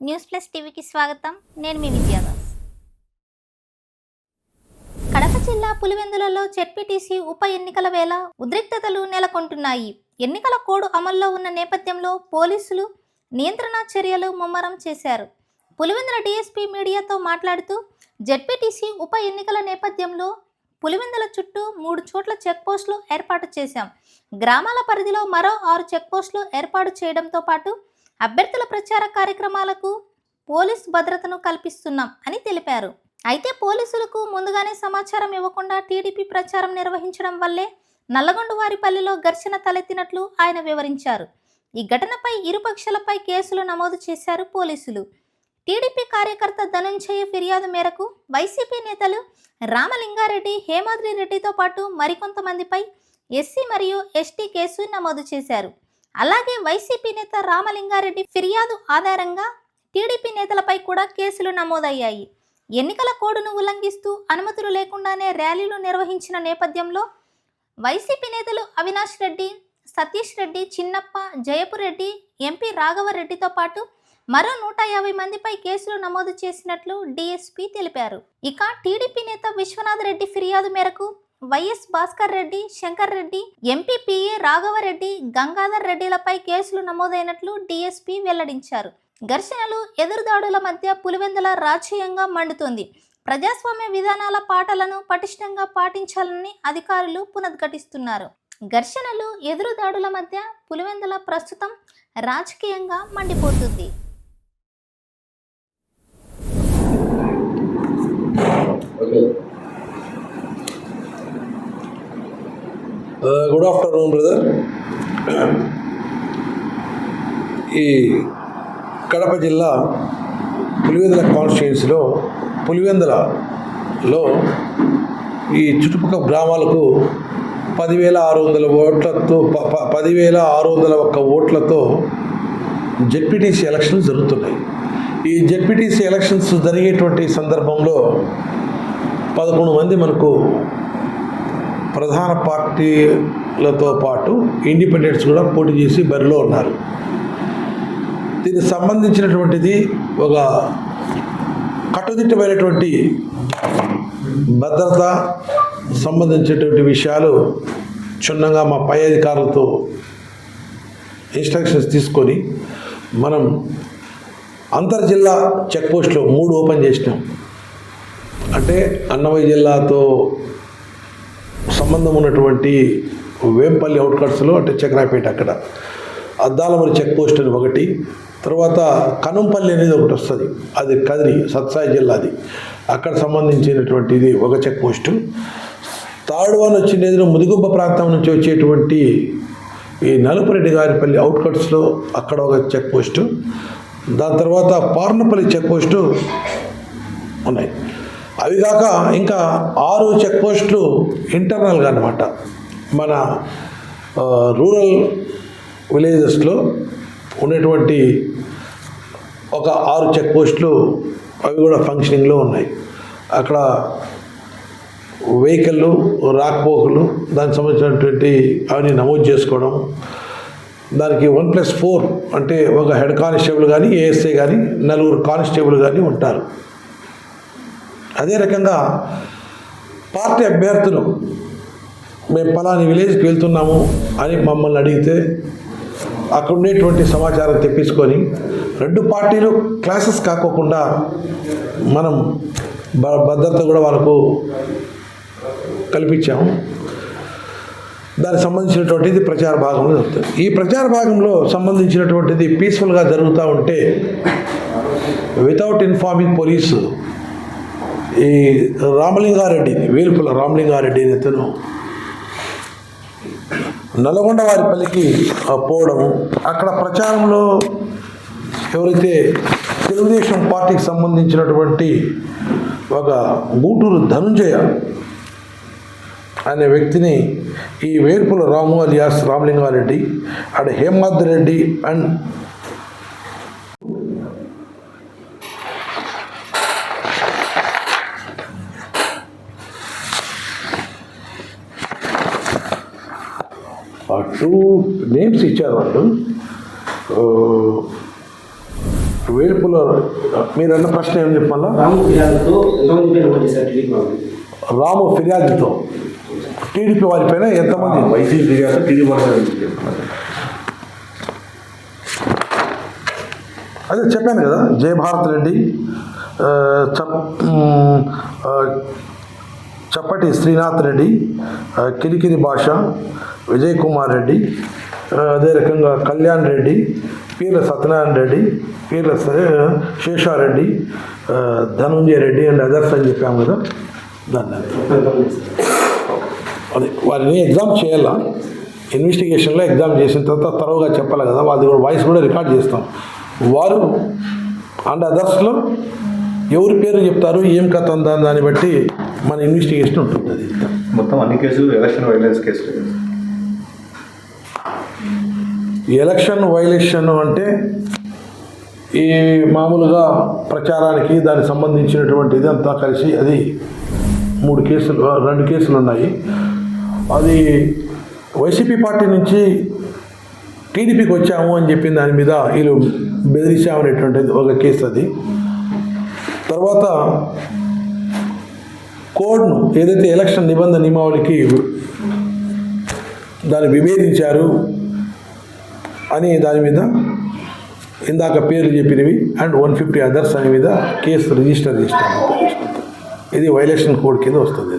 News plus టీవీకి స్వాగతం. నేను మీ విద్యాదాస్ కడప జిల్లా పులివెందులలో జెడ్పీటీసీ ఉప ఎన్నికల వేళ ఉద్రిక్తతలు నెలకొంటున్నాయి. ఎన్నికల కోడ్ అమల్లో ఉన్న నేపథ్యంలో పోలీసులు నియంత్రణ చర్యలు ముమ్మరం చేశారు. పులివెందుల డీఎస్పీ మీడియాతో మాట్లాడుతూ జెడ్పీటీసీ ఉప ఎన్నికల నేపథ్యంలో పులివెందుల చుట్టూ మూడు చోట్ల చెక్పోస్టులు ఏర్పాటు చేశాం. గ్రామాల పరిధిలో మరో ఆరు చెక్పోస్టులు ఏర్పాటు చేయడంతో పాటు అభ్యర్థుల ప్రచార కార్యక్రమాలకు పోలీస్ భద్రతను కల్పిస్తున్నాం అని తెలిపారు. అయితే పోలీసులకు ముందుగానే సమాచారం ఇవ్వకుండా టీడీపీ ప్రచారం నిర్వహించడం వల్లే నల్లగొండవారిపల్లిలో ఘర్షణ తలెత్తినట్లు ఆయన వివరించారు. ఈ ఘటనపై ఇరుపక్షలపై కేసులు నమోదు చేశారు పోలీసులు. టీడీపీ కార్యకర్త ధనంజయ ఫిర్యాదు మేరకు వైసీపీ నేతలు రామలింగారెడ్డి హేమాద్రి రెడ్డితో పాటు మరికొంతమందిపై ఎస్సీ మరియు ఎస్టీ కేసు నమోదు చేశారు. అలాగే వైసీపీ నేత రామలింగారెడ్డి ఫిర్యాదు ఆధారంగా టీడీపీ నేతలపై కూడా కేసులు నమోదయ్యాయి. ఎన్నికల కోడ్ను ఉల్లంఘిస్తూ అనుమతులు లేకుండానే ర్యాలీలు నిర్వహించిన నేపథ్యంలో వైసీపీ నేతలు అవినాష్ రెడ్డి సతీష్ రెడ్డి చిన్నప్ప జయపురెడ్డి ఎంపీ రాఘవరెడ్డితో పాటు మరో నూట యాభై మందిపై కేసులు నమోదు చేసినట్లు డీఎస్పీ తెలిపారు. ఇక టీడీపీ నేత విశ్వనాథ్ రెడ్డి ఫిర్యాదు మేరకు వైఎస్ భాస్కర్ రెడ్డి శంకర్ రెడ్డి ఎంపీపీఏ రాఘవరెడ్డి గంగాధర్ రెడ్డిలపై కేసులు నమోదైనట్లు డీఎస్పీ వెల్లడించారు. ఘర్షణలు ఎదురుదాడుల మధ్య పులివెందుల రాజకీయంగా మండుతోంది. ప్రజాస్వామ్య విధానాల పాటలను పటిష్టంగా పాటించాలని అధికారులు పునద్ఘటిస్తున్నారు. ఘర్షణలు ఎదురుదాడుల మధ్య పులివెందుల ప్రస్తుతం రాజకీయంగా మండిపోతుంది. గుడ్ ఆఫ్టర్నూన్ బ్రదర్ ఈ కడప జిల్లా పులివెందుల కాన్స్టిట్యున్సీలో పులివెందులలో ఈ చుట్టుపక్కల గ్రామాలకు పదివేల ఆరు వందల ఓట్లతో ప- ప- పదివేల ఆరు వందల ఒక్క ఓట్లతో జెడ్పీటీసీ ఎలక్షన్స్ జరుగుతున్నాయి. ఈ జెడ్పీటీసీ ఎలక్షన్స్ జరిగేటువంటి సందర్భంలో పదకొండు మంది మనకు ప్రధాన పార్టీలతో పాటు ఇండిపెండెంట్స్ కూడా పోటీ చేసి బరిలో ఉన్నారు. దీనికి సంబంధించినటువంటిది ఒక కట్టుదిట్టమైనటువంటి భద్రత సంబంధించినటువంటి విషయాలు క్షుణ్ణంగా మా పై అధికారులతో ఇన్స్ట్రక్షన్స్ తీసుకొని మనం అంతర్జిల్లా చెక్పోస్టులు మూడు ఓపెన్ చేసినాం. అంటే అన్నమయ్య జిల్లాతో సంబంధం ఉన్నటువంటి వేంపల్లి అవుట్కట్స్లో అంటే చక్రాపేట అక్కడ. అద్దాలమరి చెక్ పోస్ట్ అని ఒకటి. తర్వాత కనంపల్లి అనేది ఒకటి వస్తుంది. అది కదిరి సత్సాయి జిల్లాది. అక్కడ సంబంధించినటువంటిది ఒక చెక్ పోస్టు. థర్డ్ వన్ వచ్చిండేది ముదిగుబ్బ ప్రాంతం నుంచి వచ్చేటువంటి ఈ నలుపురెడ్డి గారిపల్లి అవుట్కట్స్లో అక్కడ ఒక చెక్ పోస్టు. దాని తర్వాత పార్నపల్లి చెక్ పోస్టు ఉన్నాయి. అవి కాక ఇంకా ఆరు చెక్ పోస్టులు ఇంటర్నల్గా అనమాట మన రూరల్ విలేజెస్లో ఉన్నటువంటి ఒక ఆరు చెక్ పోస్టులు అవి కూడా ఫంక్షనింగ్లో ఉన్నాయి. అక్కడ వెహికల్లు రాకపోకలు దానికి సంబంధించినటువంటి అవన్నీ నమోదు చేసుకోవడం దానికి వన్ ప్లస్ ఫోర్ అంటే ఒక హెడ్ కానిస్టేబుల్ కానీ ఏఎస్ఏ కానీ నలుగురు కానిస్టేబుల్ కానీ ఉంటారు. అదే రకంగా పార్టీ అభ్యర్థులు మేము పలాని విలేజ్కి వెళ్తున్నాము అని మమ్మల్ని అడిగితే అక్కడ ఉండేటువంటి సమాచారం తెప్పించుకొని రెండు పార్టీలు క్లాసెస్ కాకోకుండా మనం భ- భద్రత కూడా వాళ్ళకు కల్పించాము. దానికి సంబంధించినటువంటిది ప్రచార భాగంలో జరుగుతుంది. ఈ ప్రచార భాగంలో సంబంధించినటువంటిది పీస్ఫుల్గా జరుగుతూ ఉంటే వితౌట్ ఇన్ఫార్మింగ్ పోలీసు ఈ రామలింగారెడ్డి వేలుపుల రామలింగారెడ్డి అనే ఇతను నల్గొండ వారి పల్లికి పోవడం అక్కడ ప్రచారంలో ఎవరైతే తెలుగుదేశం పార్టీకి సంబంధించినటువంటి ఒక గూటూరు ధనుంజయ అనే వ్యక్తిని ఈ Verpula Ramu alias Ramalingareddy and Hemad Reddy and two names ఇచ్చారు వాళ్ళు. ఆ, వేల్పుల మీరు అన్న ప్రశ్న ఏం చెప్పాలా? రాము ఫిర్యాదుతో టీడీపీ వారిపైన ఎంతమంది? వైసీపీ ఫిర్యాదు టీడీపీ అదే చెప్పాను కదా జయభారత్ రెడ్డి చప్పటి శ్రీనాథ్ రెడ్డి కిరికిరి భాష విజయ్ కుమార్ రెడ్డి అదే రకంగా కళ్యాణ్ రెడ్డి పీర్ల సత్యనారాయణ రెడ్డి పీర్ల శేషారెడ్డి ధనంజయ ధనుంజయ రెడ్డి అండ్ అదర్స్ అని చెప్పాము కదా. దాన్ని అదే వారిని ఎగ్జామ్ చేయాలా? ఇన్వెస్టిగేషన్లో ఎగ్జామ్ చేసిన తర్వాత తరువుగా చెప్పాలి కదా. వాళ్ళది కూడా వాయిస్ కూడా రికార్డ్ చేస్తాం. వారు అండ్ అదర్స్లో ఎవరి పేరు చెప్తారు? ఏం కథ ఉందా? దాన్ని బట్టి మన ఇన్వెస్టిగేషన్ ఉంటుంది. అది మొత్తం అన్ని కేసులు ఎలక్షన్ వైలెన్స్ కేసులు ఎలక్షన్ వైలేషన్ అంటే ఈ మామూలుగా ప్రచారానికి దానికి సంబంధించినటువంటి ఇదంతా కలిసి అది మూడు కేసులు రెండు కేసులు ఉన్నాయి. అది వైసీపీ పార్టీ నుంచి టీడీపీకి వచ్చాము అని చెప్పిన దాని మీద వీళ్ళు బెదిరించామనేటువంటిది ఒక కేసు అది. తర్వాత కోడ్ను ఏదైతే ఎలక్షన్ నిబంధన నియమావళికి దాన్ని విభేదించారు అని దాని మీద ఇందాక పేర్లు చెప్పినవి అండ్ వన్ ఫిఫ్టీ అదర్స్ అనే మీద కేసు రిజిస్టర్ చేస్తాను ఇది వైలేషన్ కోడ్ కింద వస్తుంది